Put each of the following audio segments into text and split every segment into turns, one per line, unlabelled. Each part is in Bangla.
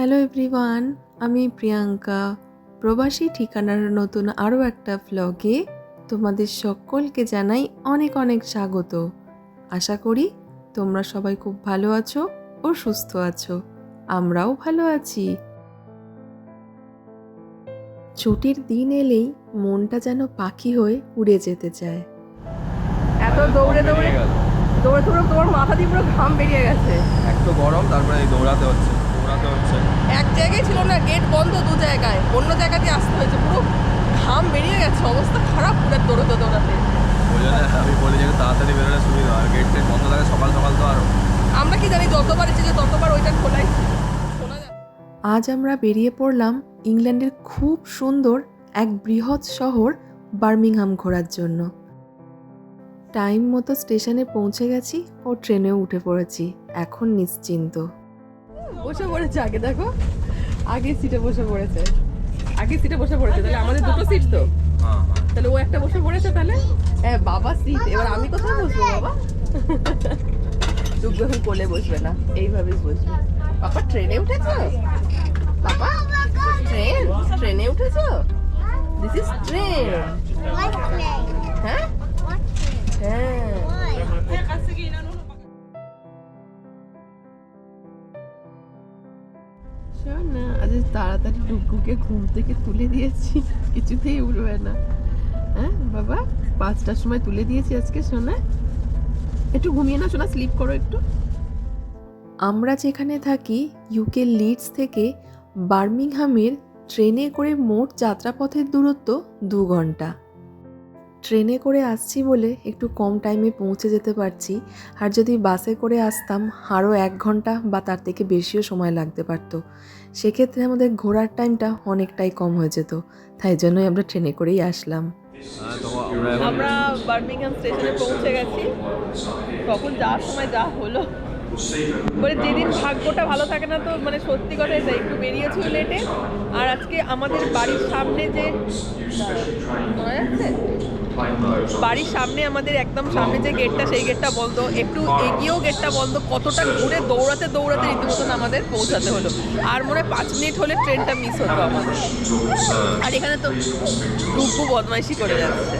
হ্যালো এভরিওয়ান আমি প্রিয়াঙ্কা। প্রবাসী ঠিকানার নতুন আরও একটা ভ্লগে তোমাদের সকলকে জানাই অনেক অনেক স্বাগত। আশা করি তোমরা সবাই খুব ভালো আছো ও সুস্থ আছো। আমরাও ভালো আছি। ছুটির দিন এলেই মনটা যেন পাখি হয়ে উড়ে যেতে চায়।
এত দৌড়ে দৌড়ে দৌড়ে দৌড়ে তোমার মাথা দিয়ে পুরো ঘাম বেরিয়ে গেছে।
এক তো গরম তারপরে এই দৌড়াতে হচ্ছে দৌড়াতে হচ্ছে।
এক জায়গায় ছিল না গেট বন্ধ দু জায়গায়। অন্য জায়গা দিয়ে আসতে হয়েছে পুরো ঘাম বেরিয়ে গেছে অবস্থা খারাপ পুরো দৌড়তে দৌড়াতে।
ওই জন্য আমি বলি যে তাড়াতাড়ি বেরোলে সুবিধা আর গেট টেট বন্ধ থাকে সকাল সকাল তো আর।
আমরা কি জানি যতবার এসেছি ততবার ওইটা খোলাই।
আজ আমরা বেরিয়ে পড়লাম ইংল্যান্ডের খুব সুন্দর এক বৃহৎ শহর বার্মিংহাম ঘোরার জন্য। টাইম মতো স্টেশনে পৌঁছে গেছি ও ট্রেনেও উঠে পড়েছি এখন নিশ্চিন্ত।
বসে পড়েছে আগে দেখো। আগে সিটে বসে পড়েছে। আগে সিটে বসে পড়েছে তাহলে আমাদের দুটো সিট তো। তাহলে ও একটা বসে পড়েছে তাহলে? হ্যাঁ বাবা সিট এবার আমি কোথায় বসবো বাবা? ডুববে এখন কোলে বসবে না এইভাবেই বসবে। বাবা ট্রেনে উঠেছো? বাবা ট্রেন ট্রেনে উঠেছো? দিস ইজ ট্রেন হ্যাঁ? হ্যাঁ। না, আজ তাড়াতাড়ি ঘুম থেকে তুলে দিয়েছি। কিছুতেই উঠবে না। হ্যাঁ বাবা, পাঁচটার সময় তুলে দিয়েছি আজকে একটু ঘুমিয়ে না স্লিপ করো একটু।
আমরা যেখানে থাকি ইউকে লিডস থেকে বার্মিংহামের ট্রেনে করে মোট যাত্রাপথের দূরত্ব দু ঘণ্টা। ট্রেনে করে আসছি বলে একটু কম টাইমে পৌঁছে যেতে পারছি, আর যদি বাসে করে আসতাম, আরও এক ঘণ্টা বা তার থেকে বেশিও সময় লাগতে পারতো। সেক্ষেত্রে আমাদের ঘোরার টাইমটা অনেকটাই কম হয়ে যেত, তাই জন্যই আমরা ট্রেনে করেই আসলাম।
আমরা
বার্মিংহাম স্টেশনে পৌঁছে গেছি। তখন যাওয়ার সময় যা হলো বলে যেদিন ভাগ্যটা ভালো থাকে না তো মানে সত্যি কথা এটা একটু বেরিয়েছিল লেটে আর আজকে আমাদের বাড়ির সামনে যে বাড়ির সামনে আমাদের একদম সামনে যে গেটটা সেই গেটটা বন্ধ। একটু এগিয়েও গেটটা বন্ধ। কতটা ঘুরে দৌড়াতে দৌড়াতে রীতিমতন আমাদের পৌঁছাতে হলো। আর মনে হয় পাঁচ মিনিট হলে ট্রেনটা মিস হতো আমাদের। আর এখানে তো ডুবু বদমাইশি করে যাচ্ছে।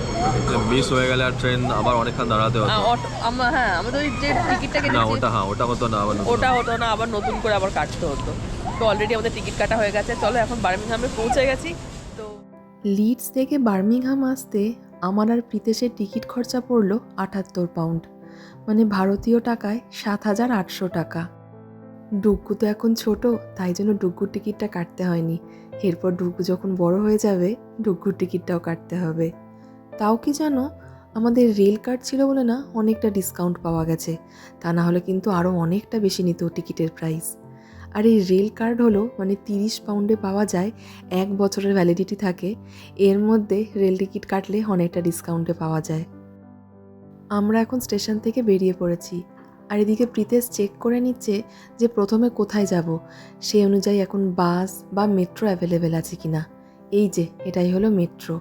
মিস হয়ে গেলে আর ট্রেন আবার অনেকক্ষণ দাঁড়াতে হতো।
অটো- হ্যাঁ আমাদের ওই যে টিকিটটা
না
কেটেছি
ওটা হ্যাঁ ওটা হতো না আবার
ওটা হতো না আবার নতুন করে আবার কাটতে হতো। তো অলরেডি আমাদের টিকিট কাটা হয়ে গেছে। চলো এখন বার্মিংহামে পৌঁছে গেছি। তো
লিডস থেকে বার্মিংহাম আসতে আমার আর প্রীতেশের টিকিট খরচা পড়ল আটাত্তর পাউন্ড মানে ভারতীয় টাকায় সাত হাজার আটশো টাকা। ডুগ্গু তো এখন ছোট তাই জন্য ডুগুর টিকিটটা কাটতে হয়নি। এরপর ডুগ্গু যখন বড় হয়ে যাবে ডুগ্গুর টিকিটটাও কাটতে হবে। তাও কি জানো আমাদের রেল কার্ড ছিল বলে না অনেকটা ডিসকাউন্ট পাওয়া গেছে। তা না হলে কিন্তু আরও অনেকটা বেশি নিত টিকিটের প্রাইস আর এই রেল কার্ড হলো মানে তিরিশ পাউন্ডে পাওয়া যায়, এক বছরের ভ্যালিডিটি থাকে। এর মধ্যে রেল টিকিট কাটলে অনেকটা ডিসকাউন্টে পাওয়া যায়। আমরা এখন স্টেশন থেকে বেরিয়ে পড়েছি। আর এদিকে প্রীতেশ চেক করে নিচ্ছে যে প্রথমে কোথায় যাব। সেই অনুযায়ী এখন বাস বা মেট্রো অ্যাভেলেবেল আছে কিনা। এই যে, এটাই হলো মেট্রো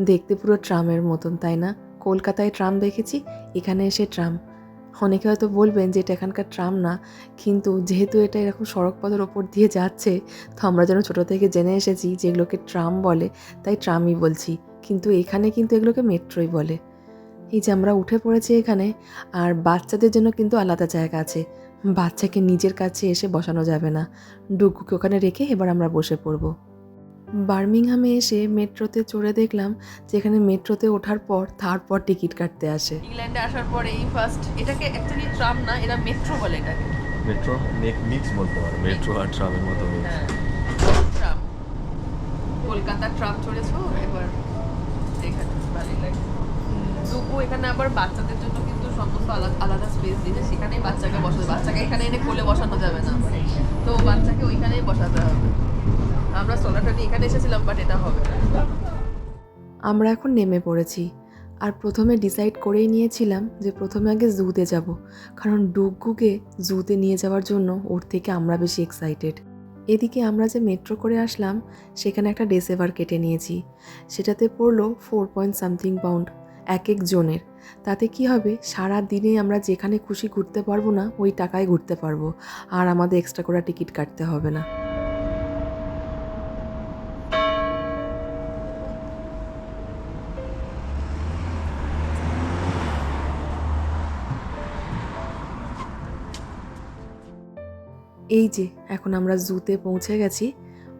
দেখতে পুরো ট্রামের মতন, তাই না? কলকাতায় ট্রাম দেখেছি, এখানে এসে ট্রাম। অনেকে হয়তো বলবেন যে এটা এখানকার ট্রাম না, কিন্তু যেহেতু এটা এরকম সড়ক পথের ওপর দিয়ে যাচ্ছে, তো আমরা যেন ছোটো থেকে জেনে এসেছি যে এগুলোকে ট্রাম বলে, তাই ট্রামই বলছি। কিন্তু এখানে কিন্তু এগুলোকে মেট্রোই বলে। এই যে আমরা উঠে পড়েছি এখানে, আর বাচ্চাদের জন্য কিন্তু আলাদা জায়গা আছে। বাচ্চাকে নিজের কাছে এসে বসানো যাবে না। ডুগুকে ওখানে রেখে এবার আমরা বসে পড়ব। বার্মিংহামে এসে মেট্রোতে চড়ে দেখলাম যে এখানে মেট্রোতে ওঠার পর তারপর টিকিট কাটতে আসে।
ইংল্যান্ডে আসার পরে এই ফার্স্ট এটাকে অ্যাকচুয়ালি ট্রাম না এরা মেট্রো বলে এটাকে।
মেট্রো মিক্স বলতে পারো মেট্রো আর ট্রামের মতো মিক্স
হ্যাঁ ট্রাম কলকাতার ট্রাম চড়েছো এবার এখানে ভালোই লাগে দুপু এখানে আবার বাচ্চাদের জন্য কিন্তু সমস্ত আলাদা আলাদা স্পেস দিয়েছে সেখানেই বাচ্চাকে বসাতে বাচ্চাকে এখানে এনে কোলে বসানো যাবে না। তো বাচ্চাকে ওইখানেই বসাতে হবে। আমরা সোলাটানি এখানে এসেছিলাম বাট এটা হবে না।
আমরা এখন নেমে পড়েছি আর প্রথমে ডিসাইড করেই নিয়েছিলাম যে প্রথমে আগে জুতে যাব, কারণ ডুগ্গুকে জুতে নিয়ে যাওয়ার জন্য ওর থেকে আমরা বেশি এক্সাইটেড এদিকে আমরা যে মেট্রো করে আসলাম, সেখানে একটা ডেসেভার কেটে নিয়েছি। সেটাতে পড়ল ফোর পয়েন্ট সামথিং পাউন্ড এক এক জনের। তাতে কি হবে, সারা দিনে আমরা যেখানে খুশি ঘুরতে পারব না, ওই টাকায় ঘুরতে পারব। আর আমাদের এক্সট্রা করে টিকিট কাটতে হবে না। এই যে, এখন আমরা জুতে পৌঁছে গেছি।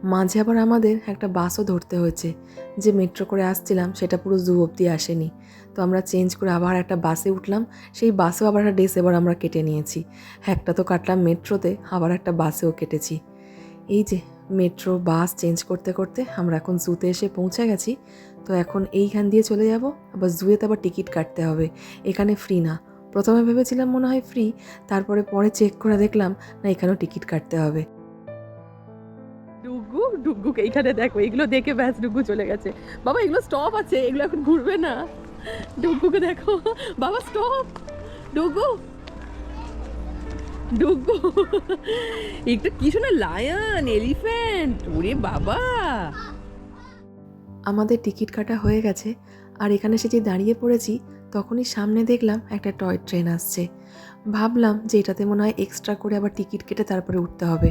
মাঝে আবার আমাদের একটা বাসও ধরতে হয়েছে। যে মেট্রো করে আসছিলাম, সেটা পুরো জু অবধি আসেনি। তো আমরা চেঞ্জ করে আবার একটা বাসে উঠলাম। সেই বাসেও আবার একটা ডেস এবার আমরা কেটে নিয়েছি। একটা তো কাটলাম মেট্রোতে আবার একটা বাসেও কেটেছি। এই যে মেট্রো বাস চেঞ্জ করতে করতে আমরা এখন জুতে এসে পৌঁছে গেছি। তো এখন এইখান দিয়ে চলে যাব। আবার জুয়েতে আবার টিকিট কাটতে হবে। এখানে ফ্রি না। প্রথমে ভেবেছিলাম মনে হয় ফ্রি তারপরে পরে চেক করে দেখলাম না এখানেও টিকিট কাটতে হবে।
ডুগু ডুগুকে এইখানে দেখো এগুলো দেখে ব্যাস ডুগু চলে গেছে। বাবা এগুলো স্টপ আছে এগুলো এখন ঘুরবে না। ডুগুকে দেখো বাবা স্টপ ডুগু! ডুগু! একটা কি শোনা লায়ন এলিফ্যান্ট ওরে বাবা!
আমাদের টিকিট কাটা হয়ে গেছে আর এখানে এসে যে দাঁড়িয়ে পড়েছি তখনই সামনে দেখলাম একটা টয় ট্রেন আসছে। ভাবলাম যে এটাতে মনে হয় এক্সট্রা করে আবার টিকিট কেটে তারপরে উঠতে হবে।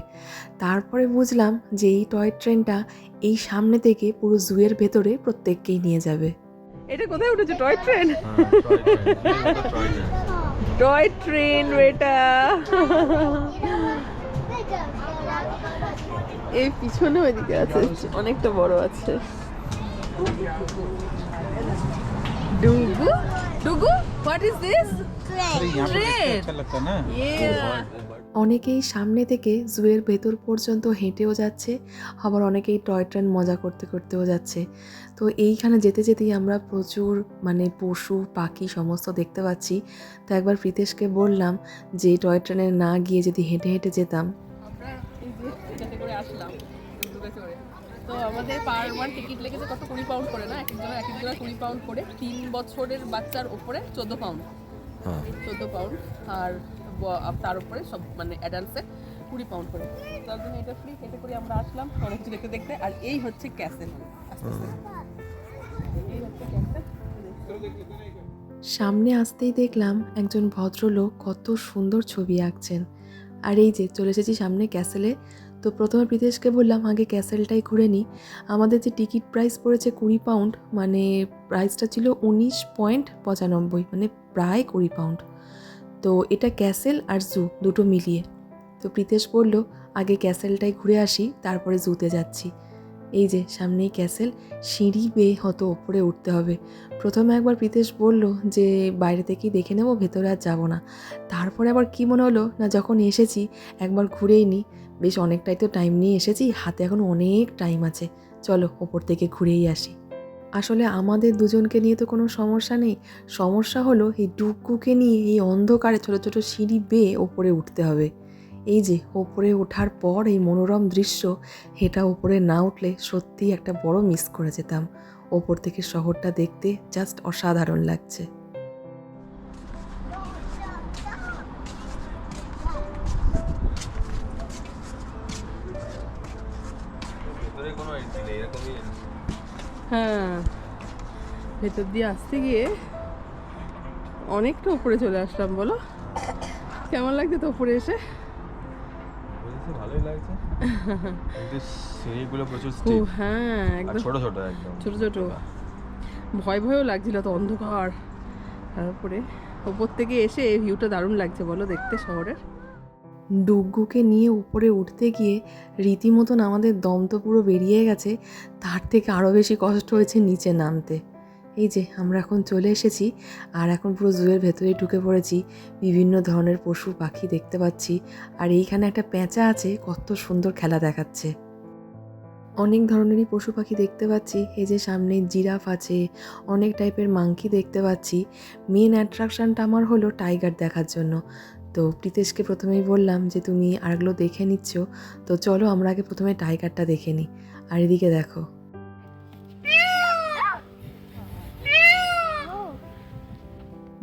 তারপরে বুঝলাম যে এই টয় ট্রেনটা এই সামনে থেকে পুরো জুয়ের ভেতরে প্রত্যেককেই নিয়ে যাবে।
এটা কোথায় উঠেছে? Toy train?
হ্যাঁ টয় ট্রেন।
এটা। এই পিছনে ওইদিকে আছে। অনেকটা বড় আছে। ডুগু ডুগু হোয়াট ইজ দিস
অনেকেই সামনে থেকে জুয়ের ভেতর পর্যন্ত হেঁটেও যাচ্ছে আবার অনেকেই টয় ট্রেন মজা করতে করতেও যাচ্ছে। তো এইখানে যেতে যেতেই আমরা প্রচুর মানে পশু পাখি সমস্ত দেখতে পাচ্ছি। তো একবার প্রীতেশকে বললাম যে টয় ট্রেনে না গিয়ে যদি হেঁটে হেঁটে যেতাম।
আমরা এই যে করে আসলাম। আমাদের পার ওয়ান টিকিট লেগেছে কত? কুড়ি পাউন্ড করে না? এক এক জনের এক এক জনের কুড়ি পাউন্ড করে। তিন বছরের বাচ্চার উপরে চোদ্দ পাউন্ড
হ্যাঁ।
চোদ্দ পাউন্ড আর তার উপরে সব মানে অ্যাডাল্টসের কুড়ি পাউন্ড করে। তার জন্য এটা ফ্রি এটা করে আমরা আসলাম অনেক কিছু দেখতে দেখতে। আর এই হচ্ছে ক্যাসেল আস্তে আস্তে। এই হচ্ছে ক্যাসেল
সামনে আসতেই দেখলাম একজন ভদ্রলোক কত সুন্দর ছবি আঁকছেন। আর এই যে চলে এসেছি সামনে ক্যাসেলে তো প্রথমে প্রীতেশকে বললাম, আগে ক্যাসেলটাই ঘুরে নিই আমাদের যে টিকিট প্রাইস পড়েছে কুড়ি পাউন্ড মানে প্রাইসটা ছিল উনিশ পয়েন্ট পঁচানব্বই মানে প্রায় কুড়ি পাউন্ড। তো এটা ক্যাসেল আর জু, দুটো মিলিয়ে। তো প্রীতেশ বলল, আগে ক্যাসেলটাই ঘুরে আসি, তারপরে জুতে যাচ্ছি। এই যে, সামনেই ক্যাসেল, সিঁড়ি বেয়ে হয়তো ওপরে উঠতে হবে। প্রথমে একবার প্রীতেশ বলল যে, বাইরে থেকেই দেখে নেব, ভেতরে আর যাব না। তারপরে আবার কি মনে হলো, না, যখন এসেছি, একবার ঘুরেই নিই বেশ অনেকটাই তো টাইম নিয়ে এসেছি, হাতে এখন অনেক টাইম আছে। চলো, ওপর থেকে ঘুরেই আসি। আসলে আমাদের দুজনকে নিয়ে তো কোনো সমস্যা নেই। সমস্যা হলো, এই ডুকুকে নিয়ে এই অন্ধকারে ছোটো ছোটো সিঁড়ি বেয়ে ওপরে উঠতে হবে। এই যে, ওপরে ওঠার পর এই মনোরম দৃশ্য, এটা ওপরে না উঠলে সত্যিই একটা বড় মিস করে যেতাম। ওপর থেকে শহরটা দেখতে জাস্ট অসাধারণ লাগছে।
হ্যাঁ। ভেতর দিয়ে আসতে গিয়ে অনেকটা উপরে চলে আসলাম বলো? কেমন লাগছে তো উপরে এসে?
বলছি ভালোই লাগছে। সিঁড়িগুলো প্রচুর স্টিপ
হ্যাঁ একদম।
ছোট ছোট একদম।
ছোট ছোট। ভয় ভয়ও লাগছিল তো অন্ধকার। তারপরে ওপর থেকে এসে এই ভিউটা দারুণ লাগছে বলো দেখতে শহরের।
ডুগ্গুকে নিয়ে উপরে উঠতে গিয়ে রীতিমতন আমাদের দম তো পুরো বেরিয়ে গেছে, তার থেকে আরও বেশি কষ্ট হয়েছে নিচে নামতে। এই যে, আমরা এখন চলে এসেছি আর এখন পুরো জুয়ের ভেতরে ঢুকে পড়েছি, বিভিন্ন ধরনের পশু, পাখি দেখতে পাচ্ছি আর এইখানে একটা প্যাঁচা আছে, কত সুন্দর খেলা দেখাচ্ছে। অনেক ধরনেরই পশু পাখি দেখতে পাচ্ছি, এই যে সামনে জিরাফ আছে, অনেক টাইপের মাংকি দেখতে পাচ্ছি। মেন অ্যাট্রাকশনটা আমার হলো টাইগার দেখার জন্য। তো প্রীতেশকে প্রথমেই বললাম যে তুমি আরগুলো দেখে নিচ্ছ, তো চলো আমরা আগে প্রথমে টাইগারটা দেখে নিই। আর এদিকে দেখো।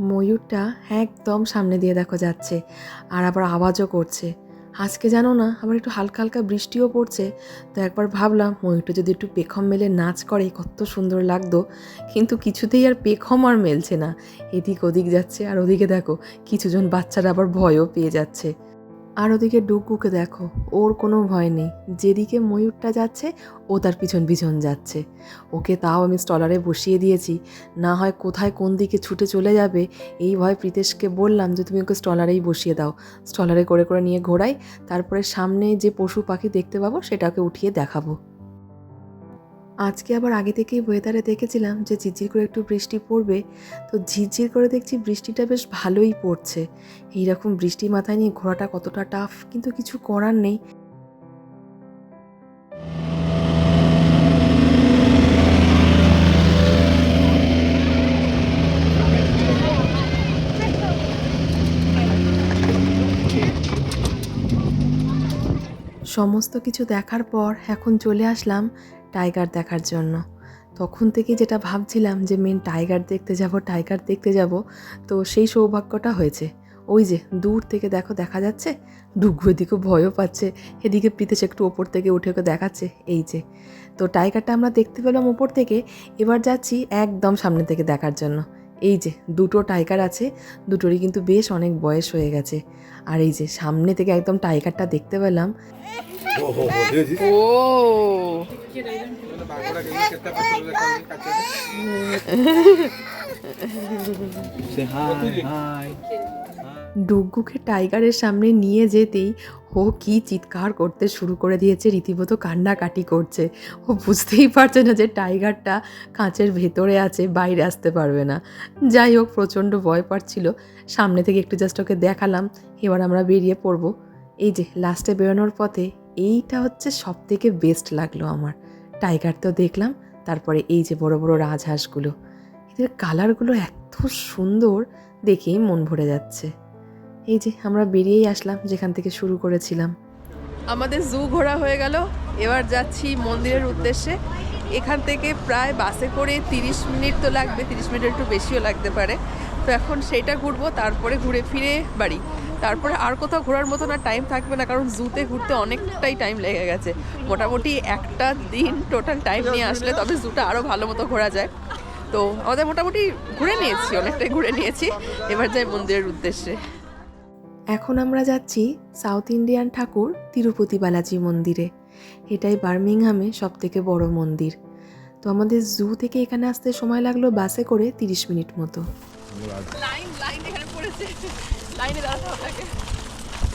ময়ূরটা একদম সামনে দিয়ে দেখো যাচ্ছে, আর আবার আওয়াজও করছে। আজকে জানো না আবার একটু হালকা হালকা বৃষ্টিও পড়ছে, তো একবার ভাবলাম, ময়ূরটা যদি একটু পেখম মেলে নাচ করে, কত সুন্দর লাগতো। কিন্তু কিছুতেই আর পেখম আর মেলছে না। এদিক ওদিক যাচ্ছে, আর ওদিকে দেখো, কিছুজন বাচ্চারা আবার ভয়ও পেয়ে যাচ্ছে। আর ওদিকে ডুকুকে দেখো, ওর কোনো ভয় নেই। যেদিকে ময়ূরটা যাচ্ছে, ও তার পিছন পিছন যাচ্ছে। ওকে তাও আমি স্টলারে বসিয়ে দিয়েছি। না হয় কোথায় কোন দিকে ছুটে চলে যাবে, এই ভয় প্রীতেশকে বললাম যে তুমি ওকে স্টলারেই বসিয়ে দাও। স্টলারে করে করে নিয়ে ঘোরাই, তারপরে সামনে যে পশু পাখি দেখতে পাবো, সেটাকে উঠিয়ে দেখাবো। আজকে আবার আগে থেকেই ওয়েদারে দেখেছিলাম যে ঝিরঝির করে একটু বৃষ্টি পড়বে। তো ঝিরঝির করে দেখছি বৃষ্টিটা বেশ ভালোই পড়ছে। এইরকম বৃষ্টি মাথায় নিয়ে ঘোরাটা কতটা টাফ কিন্তু কিছু করার নেই। সমস্ত কিছু দেখার পর এখন চলে আসলাম টাইগার দেখার জন্য। তখন থেকে যেটা ভাবছিলাম যে মেন টাইগার দেখতে যাব টাইগার দেখতে যাব, তো সেই সৌভাগ্যটা হয়েছে। ওই যে দূর থেকে দেখো দেখা যাচ্ছে ডুগু এদিকে ভয়ও পাচ্ছে, এদিকে প্রীতেশ একটু ওপর থেকে উঠে ওকে দেখাচ্ছে, এই যে। তো টাইগারটা আমরা দেখতে পেলাম ওপর থেকে, এবার যাচ্ছি একদম সামনে থেকে দেখার জন্য। এই যে দুটো টাইকার আছে দুটোরই কিন্তু বেশ অনেক বয়স হয়ে গেছে। আর এই যে সামনে থেকে একদম টাইকারটা দেখতে পেলাম।
ও।
ডুগ্গুকে টাইগারের সামনে নিয়ে যেতেই ও কি চিৎকার করতে শুরু করে দিয়েছে, রীতিমতো কান্নাকাটি করছে। ও বুঝতেই পারছে না যে টাইগারটা কাঁচের ভেতরে আছে, বাইরে আসতে পারবে না। যাই হোক, প্রচণ্ড ভয় পাচ্ছিল। সামনে থেকে একটু জাস্ট ওকে দেখালাম, এবার আমরা বেরিয়ে পড়ব। এই যে লাস্টে বেরোনোর পথে, এইটা হচ্ছে সব থেকে বেস্ট লাগল আমার। টাইগার তো দেখলাম, তারপরে এই যে বড় বড় রাজহাঁসগুলো। এদের কালারগুলো এত সুন্দর, দেখেই মন ভরে যাচ্ছে। এই যে, আমরা বেরিয়েই আসলাম, যেখান থেকে শুরু করেছিলাম।
আমাদের জু ঘোরা হয়ে গেল। এবার যাচ্ছি মন্দিরের উদ্দেশ্যে। এখান থেকে প্রায় বাসে করে তিরিশ মিনিট তো লাগবে, তিরিশ মিনিট একটু বেশিও লাগতে পারে। তো এখন সেইটা ঘুরবো, তারপরে ঘুরে ফিরে বাড়ি। তারপরে আর কোথাও ঘোরার মতো না টাইম থাকবে না, কারণ জুতে ঘুরতে অনেকটাই টাইম লেগে গেছে। মোটামুটি একটা দিন টোটাল টাইম নিয়ে আসলে তবে জুটা আরও ভালো মতো ঘোরা যায়। তো আমাদের মোটামুটি ঘুরে নিয়েছি, অনেকটাই ঘুরে নিয়েছি। এবার যাই মন্দিরের উদ্দেশ্যে।
এখন আমরা যাচ্ছি সাউথ ইন্ডিয়ান ঠাকুর তিরুপতি বালাজি মন্দিরে। এটাই বার্মিংহামে সব থেকে বড় মন্দির। তো আমাদের জু থেকে এখানে আসতে সময় লাগল বাসে করে তিরিশ মিনিট মতো।
লাইন লাইন এখানে পড়েছে। লাইনে দাঁড়াতে হবে আপনাকে।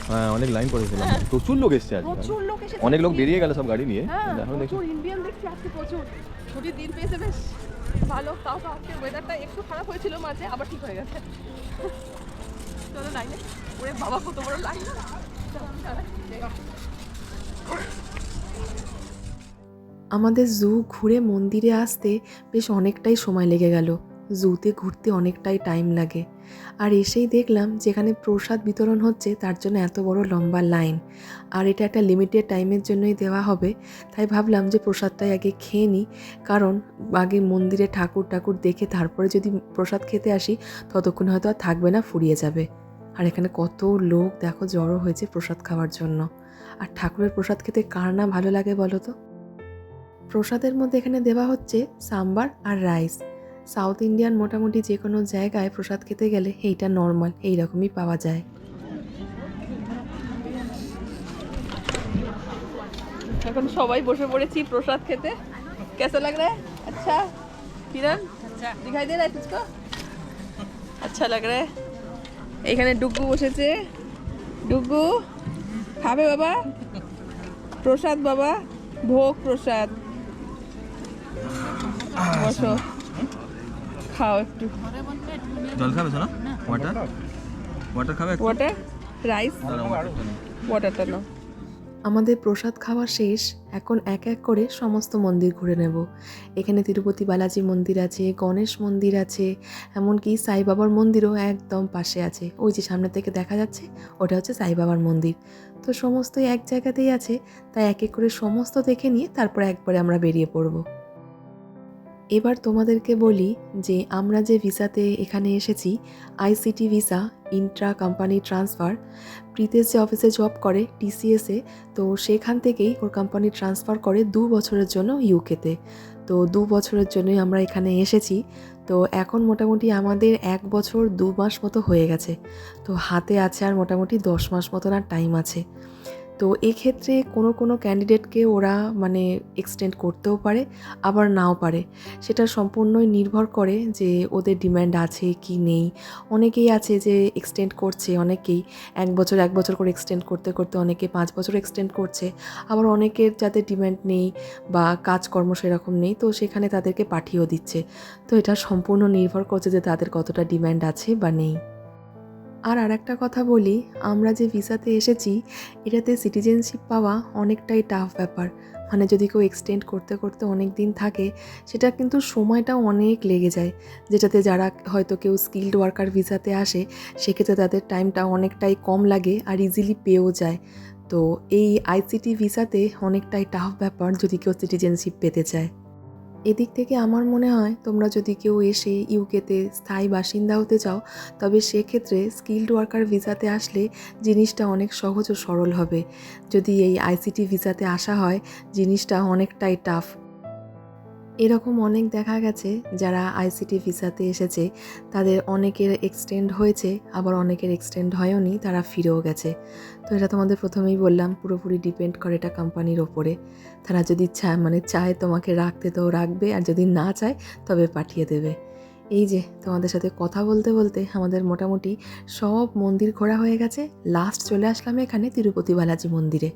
হ্যাঁ অনেক লাইন পড়েছিলাম প্রচুর লোক এসছে আজকে।
প্রচুর লোক এসেছে।
অনেক লোক বেরিয়ে গেল সব গাড়ি নিয়ে।
হ্যাঁ
এখন দেখছি
ইন্ডিয়ান দেখছি আজকে প্রচুর। ছুটির দিন পেয়েছে বেশ। ভালো তাও তো আজকে ওয়েদারটা একটু খারাপ হয়েছিল মাঝে আবার ঠিক হয়ে গেছে।
আমাদের জু ঘুরে মন্দিরে আসতে বেশ অনেকটাই সময় লেগে গেল। জুতে ঘুরতে অনেকটাই টাইম লাগে। আর এসেই দেখলাম যেখানে প্রসাদ বিতরণ হচ্ছে তার জন্য এত বড় লম্বা লাইন। আর এটা একটা লিমিটেড টাইমের জন্যই দেওয়া হবে, তাই ভাবলাম যে প্রসাদটাই আগে খেয়ে নিই। কারণ আগে মন্দিরে ঠাকুর ঠাকুর দেখে তারপরে যদি প্রসাদ খেতে আসি, ততক্ষণ হয়তো আর থাকবে না, ফুরিয়ে যাবে। আর এখানে কত লোক, দেখো, জড়ো হয়েছে প্রসাদ খাওয়ার জন্য। আর ঠাকুরের প্রসাদ খেতে কার না ভালো লাগে বলো তো? প্রসাদের মধ্যে এখানে দেওয়া হচ্ছে সাম্বার আর রাইস। সাউথ ইন্ডিয়ান মোটামুটি যে কোনো জায়গায় প্রসাদ খেতে গেলে এইটা নর্মাল এইরকমই পাওয়া যায়।
এখন সবাই বসে পড়েছি প্রসাদ খেতে। কেসে লাগ আচ্ছা কিরণ? আচ্ছা। দিখাই দে রা তুজকো। আচ্ছা লাগ রা এখানে ডুগু বসেছে। ডুগু খাবে বাবা? প্রসাদ বাবা ভোগ প্রসাদ। বসো। খাও একটু।
জল খাবে শোনা? ওয়াটার ওয়াটার খাবে
ওয়াটার রাইস
দাঁড়াও,
ওয়াটারটা নাও।
আমাদের প্রসাদ খাওয়া শেষ এখন এক এক করে সমস্ত মন্দির ঘুরে নেব। এখানে তিরুপতি বালাজি মন্দির আছে গণেশ মন্দির আছে এমনকি সাই বাবার মন্দিরও একদম পাশে আছে। ওই যে সামনে থেকে দেখা যাচ্ছে ওটা হচ্ছে সাই বাবার মন্দির। তো সমস্তই এক জায়গাতেই আছে তাই এক এক করে সমস্ত দেখে নিয়ে তারপরে একবারে আমরা বেরিয়ে পড়ব। এবার তোমাদেরকে বলি যে আমরা যে ভিসাতে এখানে এসেছি ICT visa, intra company transfer, Pritesh যে অফিসে জব করে টিসিএসে তো সেখান থেকেই ওর কোম্পানি ট্রান্সফার করে দু বছরের জন্য ইউকেতে তো। দু বছরের জন্যই আমরা এখানে এসেছি। তো এখন মোটামুটি আমাদের এক বছর দু মাস মতো হয়ে গেছে। তো হাতে আছে আর মোটামুটি দশ মাস মতন আর টাইম আছে। তো এক্ষেত্রে কোনো কোনো ক্যান্ডিডেটকে ওরা মানে এক্সটেন্ড করতেও পারে, আবার নাও পারে। সেটা সম্পূর্ণই নির্ভর করে যে ওদের ডিম্যান্ড আছে কি নেই। অনেকেই আছে যে এক্সটেন্ড করছে, অনেকেই এক বছর এক বছর করে এক্সটেন্ড করতে করতে অনেকে পাঁচ বছর এক্সটেন্ড করছে। আবার অনেকের যাদের ডিম্যান্ড নেই বা কাজকর্ম সেরকম নেই, তো সেখানে তাদেরকে পাঠিয়েও দিচ্ছে। তো এটা সম্পূর্ণ নির্ভর করছে যে তাদের কতটা ডিম্যান্ড আছে বা নেই। আর আরেকটা কথা বলি, আমরা যে ভিসাতে এসেছি, এটাতে সিটিজেনশিপ পাওয়া অনেকটাই টাফ ব্যাপার। মানে যদি কেউ এক্সটেন্ড করতে করতে অনেক দিন থাকে, সেটা কিন্তু সময়টাও অনেক লেগে যায়। যেটাতে যারা হয়তো কেউ স্কিল্ড ওয়ার্কার ভিসাতে আসে, সেক্ষেত্রে তাদের টাইমটা অনেকটাই কম লাগে আর ইজিলি পেয়েও যায়। তো এই আইসিটি ভিসাতে অনেকটাই টাফ ব্যাপার যদি কেউ সিটিজেনশিপ পেতে চায়। এদিক থেকে আমার মনে হয় তোমরা যদি কেউ এসে ইউকেতে স্থায়ী বাসিন্দা হতে চাও, তবে সেক্ষেত্রে স্কিল্ড ওয়ার্কার ভিসাতে আসলে জিনিসটা অনেক সহজ ও সরল হবে। যদি এই আইসিটি ভিসাতে আসা হয়, জিনিসটা অনেকটাই টাফ এরকম অনেক দেখা গেছে যারা আইসিটি ভিসাতে এসেছে, তাদের অনেকের এক্সটেন্ড হয়েছে, আবার অনেকের এক্সটেন্ড হয়ওনি তারা ফিরেও গেছে। তো এটা তোমাদের প্রথমেই বললাম, পুরোপুরি ডিপেন্ড করে এটা কোম্পানির ওপরে। তারা যদি চায় মানে চায় তোমাকে রাখতে তো রাখবে, আর যদি না চায়, তবে পাঠিয়ে দেবে। এই যে তোমাদের সাথে কথা বলতে বলতে আমাদের মোটামুটি সব মন্দির ঘোরা হয়ে গেছে লাস্ট চলে আসলাম এখানে তিরুপতি বালাজি মন্দিরে।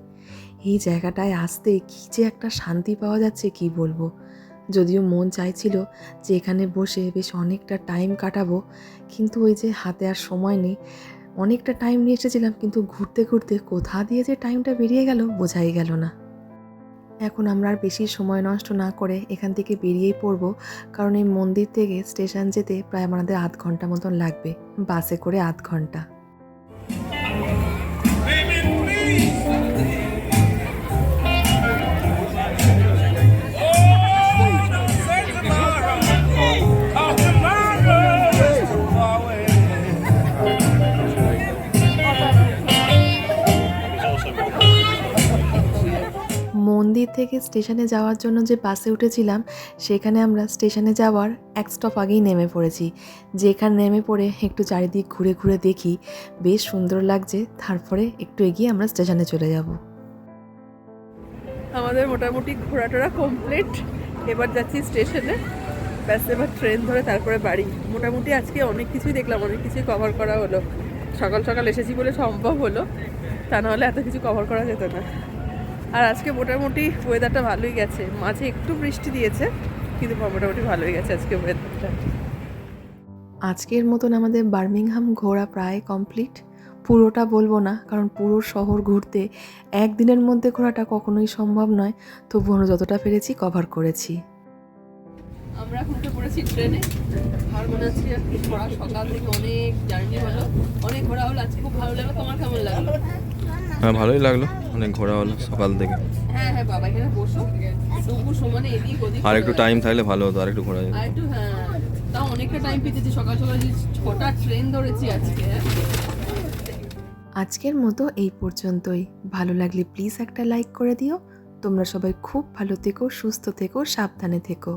এই জায়গাটায় আসতে কী যে একটা শান্তি পাওয়া যাচ্ছে, কি বলব? যদিও মন চাইছিল যে এখানে বসে বেশ অনেকটা টাইম কাটাবো, কিন্তু ওই যে হাতে আর সময় নেই, অনেকটা টাইম নিয়ে এসেছিলাম, কিন্তু ঘুরতে ঘুরতে কোথা দিয়ে যে টাইমটা বেরিয়ে গেল বোঝাই গেল না। এখন আমরা আর বেশি সময় নষ্ট না করে এখান থেকে বেরিয়েই পড়ব, কারণ এই মন্দির থেকে স্টেশন যেতে প্রায় আমাদের আধ ঘণ্টা মতন লাগবে, বাসে করে আধ ঘণ্টা। থেকে স্টেশনে যাওয়ার জন্য যে বাসে উঠেছিলাম, সেখানে আমরা স্টেশনে যাওয়ার এক স্টপ আগেই নেমে পড়েছি। যেখানে নেমে পড়ে একটু চারিদিক ঘুরে ঘুরে দেখি, বেশ সুন্দর লাগছে। তারপরে একটু এগিয়ে আমরা স্টেশনে চলে যাব।
আমাদের মোটামুটি ঘোরাটোরা কমপ্লিট এবার যাচ্ছি স্টেশনে। ব্যাস, এবার ট্রেন ধরে তারপরে বাড়ি। মোটামুটি আজকে অনেক কিছুই দেখলাম, অনেক কিছুই কভার করা হলো। সকাল সকাল এসেছি বলে সম্ভব হলো। তা নাহলে এত কিছু কভার করা যেত না। আর আজকে মোটামুটি ওয়েদারটা ভালোই গেছে। মাঝে একটু বৃষ্টি দিয়েছে কিন্তু মোটামুটি ভালোই গেছে আজকে ওয়েদারটা
আজকের মতন আমাদের বার্মিংহাম ঘোরা প্রায় কমপ্লিট পুরোটা বলব না কারণ পুরো শহর ঘুরতে একদিনের মধ্যে ঘোরাটা কখনোই সম্ভব নয়। তবুও যতটা পেরেছি কভার করেছি।
আমরা এখন পড়েছি ট্রেনে আর মনে হচ্ছে ঘোরা সকাল থেকে অনেক জার্নি হলো। অনেক ঘোরা হলো আজকে খুব ভালো লাগল। তোমার কেমন লাগল?
হ্যাঁ ভালোই লাগল। অনেক ঘোরা হলো সকাল থেকে।
হ্যাঁ হ্যাঁ বাবা এখানে বসো। তবু সমানে এদিক ওদিক
আর একটু টাইম থাকলে ভালো হতো আর একটু ঘোরা যেত।
একটু হ্যাঁ তাও অনেকটা টাইম পেতেছি। সকাল সকাল যে ছটা ট্রেন ধরেছি আজকে। হ্যাঁ
আজকের মতো এই পর্যন্তই। ভালো লাগলে প্লিজ একটা লাইক করে দিও। তোমরা সবাই খুব ভালো থেকো সুস্থ থেকো সাবধানে থেকো।